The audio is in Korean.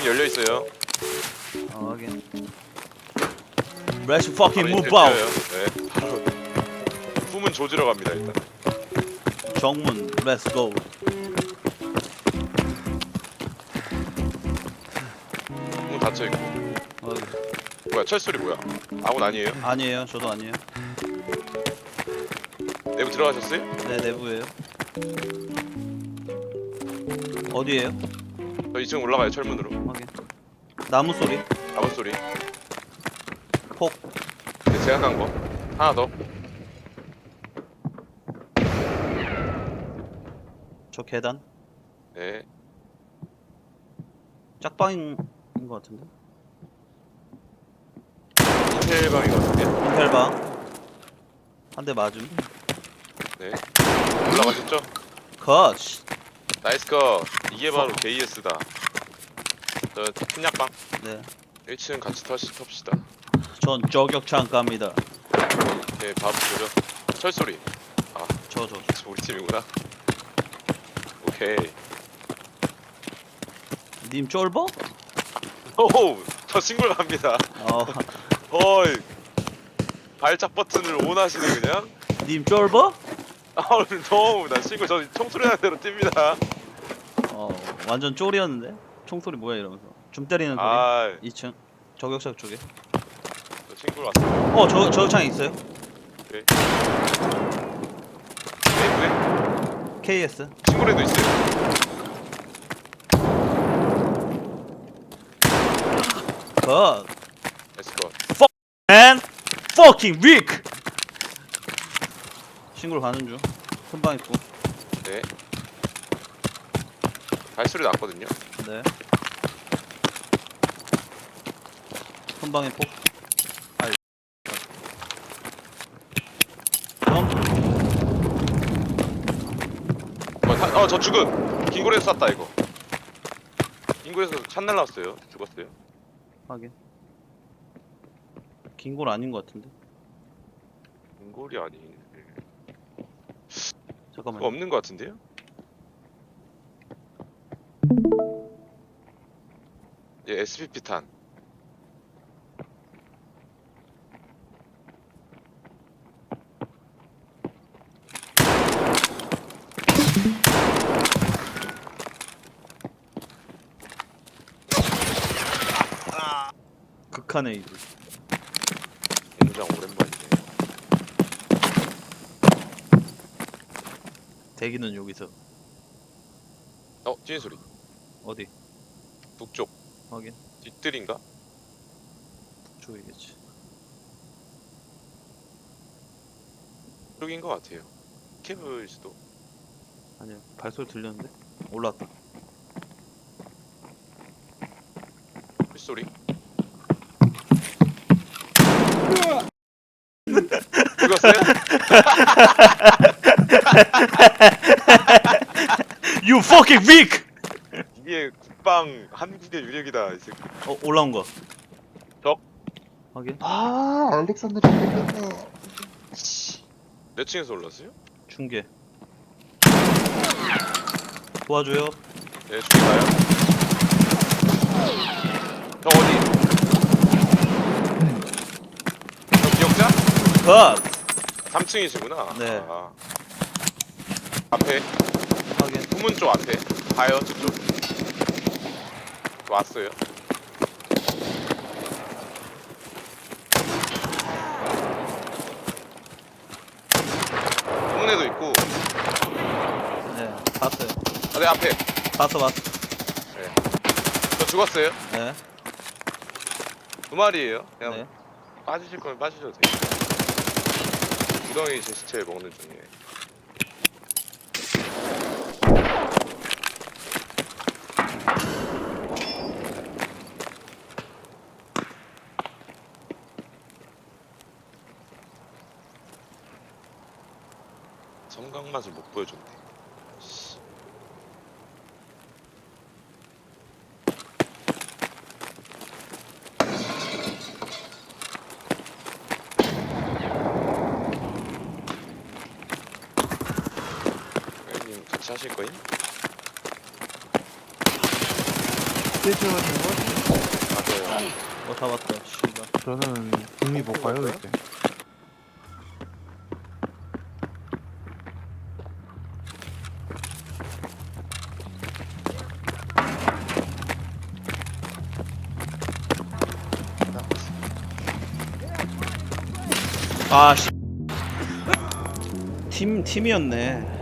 2층 열려 있어요. 어, 확인. Let's 바로 move. 뛰어요. 네, 바로 품은 조지러 갑니다 일단. 정문, let's go. 문 닫혀 있고. 어, 뭐야 철소리 뭐야? 아군 아니에요? 아니에요, 저도 아니에요. 내부 들어가셨어요? 네, 내부예요. 어디에요? 저 2층 올라가요 철문으로. 나무 소리, 아무 소리. 폭. 네, 제가 간 거. 하나 더. 저 계단. 네. 짝방인 것 같은데. 인텔 방인 것 같은데. 인텔방. 한 대 맞음. 네. 올라가셨죠? 컷. 씨. 나이스 컷. 이게 바로 KS다. 저 큰약방. 네. 1층 같이 터시 텁시다. 전 저격창 갑니다. 네, 바로 보죠. 철소리. 저, 저. 저 우리 팀이구나. 오케이. 님 쫄보? 오호! 저 싱글 갑니다. 어, 어이. 발작 버튼을 온하시네 그냥. 님 쫄보? 아 오늘 너무 나 싱글 저 총소리 나는 대로 뜁니다. 어, 완전 쫄이었는데? 총소리 뭐야 이러면서. 줌 때리는 소리. 아, 2층. 저격창 쪽에. 저 싱글 왔어요. 어, 저, 저격창 있어요? 네. 네, KS. 싱글에도 있어요. 컷. 나이스 컷. And fucking weak. 싱글 가는 중. 큰방 있고. 네. 발소리 났거든요. 네. 큰방에 폭. 아이. 점. 어, 다- 어, 저 죽음. 긴골에서 쐈다 이거. 긴골에서 찬 날라왔어요. 죽었어요. 확인. 긴골 아닌 것 같은데. 긴골이 아니. 잠깐만. 그거 없는 것 같은데요? 예, SPP 탄. 극한의 이불. 굉장 오랜만이네. 대기는 여기서 어, 찐 소리. 어디? 북쪽. 확인. 뒷뜰인가? 쪽이겠지. 쪽인 것 같아요. 캐브일 수도. 아니야. 발소리 들렸는데? 올라왔다. 빗소리. 죽었어요? You fucking weak! 국방 한국의 유력이다. 이 새끼. 어 올라온 거. 적? 확인. 아, 알렉산드라 걸렸네. 몇 층에서 올랐어요? 중계. 도와줘요. 네, 중에 가요. 저 어디? 저 기억자? 컷. 3층이시구나. 네. 아. 앞에, 확인. 후문 쪽 앞에. 가요, 저쪽. 왔어요. 후문에도 있고, 네. 봤어요. 아, 내 앞에. 봤어 봤어. 저 죽었어요. 네. 두 마리예요. 그냥 네. 빠지실 거면 빠지셔도 돼요. 구덩이 제 시체 먹는 중이에요. 성강 맛을 못 보여줬네. 씨. 형님 같이 하실 거임? 거 맞아요. 어 잡았다 씨발 저는 북미 못 가요 이제. 아씨. 팀 팀이었네